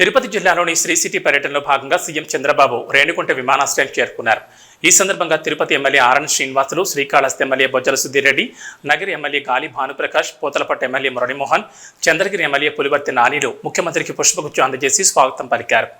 తిరుపతి జిల్లాలోని శ్రీ సిటీ పర్యటనలో భాగంగా సీఎం చంద్రబాబు రేణుకుంట విమానాశ్రయం చేరుకున్నారు. ఈ సందర్భంగా Tirupati MLA R N Srinivasulu Srikalahasti MLA Bojjala Sudhir Reddy Nagari MLA Gali Bhanuprakash Puthalapattu MLA Muralimohan Chandragiri MLA Pulivarthi నానిలు ముఖ్యమంత్రికి పుష్పగుచ్చం అందజేసి స్వాగతం పలికారు.